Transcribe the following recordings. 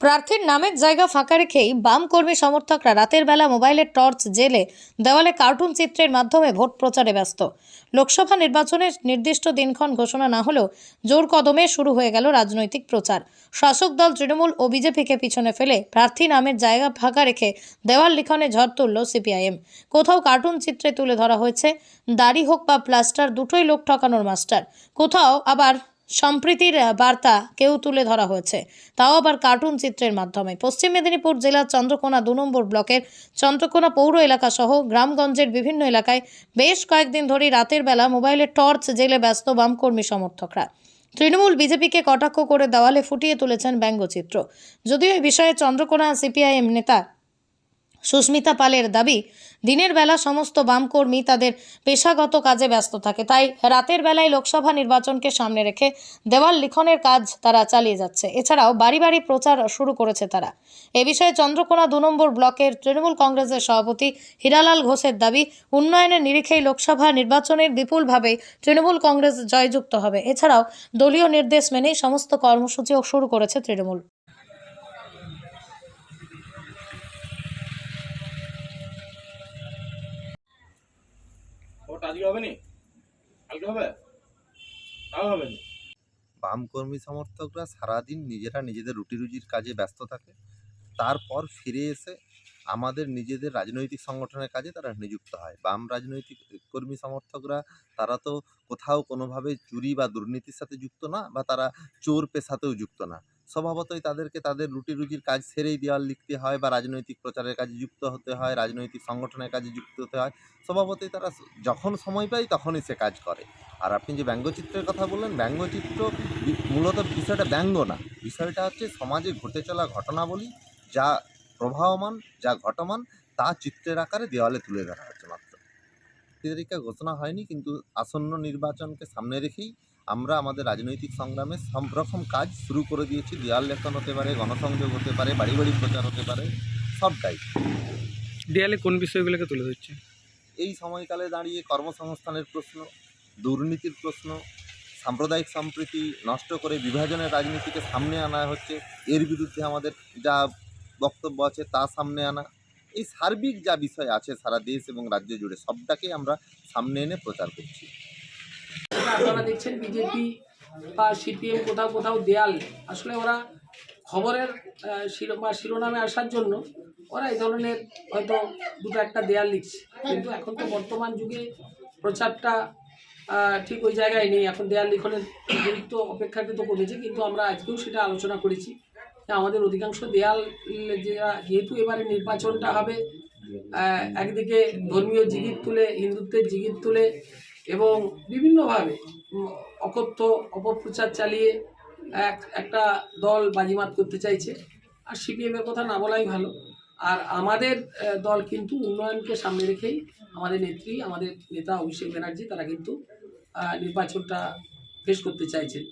প্রার্থীর নামের জায়গা ফাঁকা রেখেই বাম কর্মী সমর্থকরা রাতের বেলা মোবাইলের টর্চ জেলে দেওয়ালে কার্টুন চিত্রের মাধ্যমে ভোট প্রচারে ব্যস্ত। লোকসভা নির্বাচনের নির্দিষ্ট দিনক্ষণ ঘোষণা না হলেও জোর কদমে শুরু হয়ে গেল রাজনৈতিক প্রচার। শাসক দল তৃণমূল ও বিজেপিকে পিছনে ফেলে প্রার্থী নামের জায়গা ফাঁকা রেখে দেওয়াল লিখনে ঝড় তুলল সিপিআইএম। কোথাও কার্টুন চিত্রে তুলে ধরা হয়েছে, দাড়ি হোক বা প্লাস্টার, দুটোই লোক ঠকানোর মাস্টার। কোথাও আবার সম্প্রীতির বার্তা কেউ তুলে ধরা হয়েছে। তাও আবার কার্টুন চিত্রের মাধ্যমে। পশ্চিম মেদিনীপুর জেলার চন্দ্রকোনা দু নম্বর ব্লকের চন্দ্রকোনা পৌর এলাকা সহ গ্রামগঞ্জের বিভিন্ন এলাকায় বেশ কয়েকদিন ধরে রাতের বেলা মোবাইলে টর্চ জেলে ব্যস্ত বামকর্মী সমর্থকরা। তৃণমূল বিজেপিকে কটাক্ষ করে দেওয়ালে ফুটিয়ে তুলেছেন ব্যঙ্গচিত্র। যদিও এই বিষয়ে চন্দ্রকোনা সিপিআইএম নেতা সুস্মিতা পালের দাবি, দিনের বেলা সমস্ত বামকর্মী তাদের পেশাগত কাজে ব্যস্ত থাকে, তাই রাতের বেলায় লোকসভা নির্বাচনকে সামনে রেখে দেওয়াল লিখনের কাজ তারা চালিয়ে যাচ্ছে। এছাড়াও বাড়ি বাড়ি প্রচার শুরু করেছে তারা। এ বিষয়ে চন্দ্রকোনা দু নম্বর ব্লকের তৃণমূল কংগ্রেসের সভাপতি হীরালাল ঘোষের দাবি, উন্নয়নের নিরিখেই লোকসভা নির্বাচনের বিপুলভাবে তৃণমূল কংগ্রেস জয়যুক্ত হবে। এছাড়াও দলীয় নির্দেশ মেনেই সমস্ত কর্মসূচিও শুরু করেছে তৃণমূল। আজকে বাম কর্মী সমর্থকরা সারাদিন নিজেরা নিজেদের রুটি রুজির কাজে ব্যস্ত থাকে। তারপর ফিরে এসে আমাদের নিজেদের রাজনৈতিক সংগঠনের কাজে তারা নিযুক্ত হয়। বাম রাজনৈতিক কর্মী সমর্থকরা, তারা তো কোথাও কোনোভাবে চুরি বা দুর্নীতির সাথে যুক্ত না, বা তারা চোর পেশাতেও যুক্ত না। স্বভাবতই তাদেরকে তাদের রুটি রুজির কাজ সেরেই দেওয়াল লিখতে হয় বা রাজনৈতিক প্রচারের কাজে যুক্ত হতে হয়, রাজনৈতিক সংগঠনের কাজে যুক্ত হতে হয়। স্বভাবতই তারা যখন সময় পায় তখনই সে কাজ করে। আর আপনি যে ব্যঙ্গচিত্রের কথা বললেন, ব্যঙ্গচিত্র মূলত বিষয়টা ব্যঙ্গ না। বিষয়টা হচ্ছে সমাজে ঘটে চলা ঘটনাবলী যা প্রবাহমান যা ঘটমান, তা চিত্রের আকারে দেওয়ালে তুলে ধরা হচ্ছে মাত্র। ঘোষণা হয়নি, কিন্তু আসন্ন নির্বাচনকে সামনে রেখেই আমরা আমাদের রাজনৈতিক সংগ্রামে সব রকম কাজ শুরু করে দিয়েছি। দেয়াল লেখন হতে পারে গণসংযোগ হতে পারে বাড়ি বাড়ি প্রচার হতে পারে সবটাই দেয়ালে কোন বিষয়গুলোকে তুলে ধরছে? এই সময়কালে দাঁড়িয়ে কর্মসংস্থানের প্রশ্ন দুর্নীতির প্রশ্ন সাম্প্রদায়িক সম্প্রীতি নষ্ট করে বিভাজনের রাজনীতিকে সামনে আনা হচ্ছে এর বিরুদ্ধে আমাদের যা বক্তব্য আছে তা সামনে আনা এই সার্বিক যা বিষয় আছে সারা দেশ এবং রাজ্য জুড়ে সবটাকেই আমরা সামনে এনে প্রচার করছি। আপনারা দেখছেন বিজেপি বা সিপিএম কোথাও কোথাও দেয়াল। আসলে ওরা খবরের বা শিরোনামে আসার জন্য ওরা এই ধরনের হয়তো দুটো একটা দেয়াল লিখছে। কিন্তু এখন তো বর্তমান যুগে প্রচারটা ঠিক ওই জায়গায় নেই। এখন দেয়াল লিখনের গুরুত্ব অপেক্ষাকৃত কমেছে, কিন্তু আমরা আজকেও সেটা আলোচনা করেছি আমাদের অধিকাংশ দেয়াল যেহেতু এবারে নির্বাচনটা হবে একদিকে ধর্মীয় জিগির তুলে, হিন্দুত্বের জিগির তুলে এবং বিভিন্নভাবে অকথ্য, অপপ্রচার চালিয়ে এক, একটা দল বাজিমাত করতে চাইছে। আর সিপিএমের কথা না বলাই ভালো। আর আমাদের দল কিন্তু উন্নয়নকে সামনে রেখেই আমাদের নেত্রী, আমাদের নেতা অভিষেক ব্যানার্জি, তারা কিন্তু নির্বাচনটা পেশ করতে চাইছেন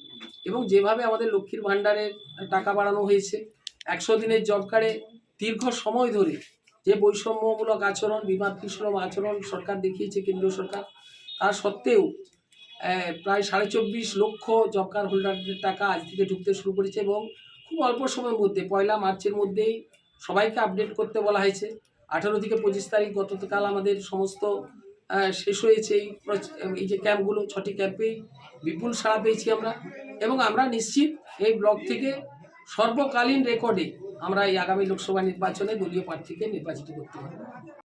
এবং যেভাবে আমাদের লক্ষ্মীর ভাণ্ডারের টাকা বাড়ানো হয়েছে, একশো দিনের জব কার্ডে দীর্ঘ সময় ধরে যে বৈষম্যমূলক আচরণ বিমাতৃসুলভ আচরণ সরকার দেখিয়েছে, কেন্দ্রীয় সরকার তা সত্ত্বেও প্রায় সাড়ে চব্বিশ লক্ষ জব কার্ড হোল্ডারদের টাকা আজ থেকে ঢুকতে শুরু করেছে এবং খুব অল্প সময়ের মধ্যে, পয়লা মার্চের মধ্যেই সবাইকে আপডেট করতে বলা হয়েছে। আঠারো থেকে পঁচিশ তারিখ গতকাল আমাদের সমস্ত শেষ হয়েছে এই এই যে ক্যাম্পগুলো, ছটি ক্যাম্পেই বিপুল সাড়া পেয়েছি আমরা এবং আমরা নিশ্চিত এই ব্লক থেকে সর্বকালীন রেকর্ডে আমরা এই আগামী লোকসভা নির্বাচনে দলীয় প্রার্থীকে নির্বাচিত করতে পারব।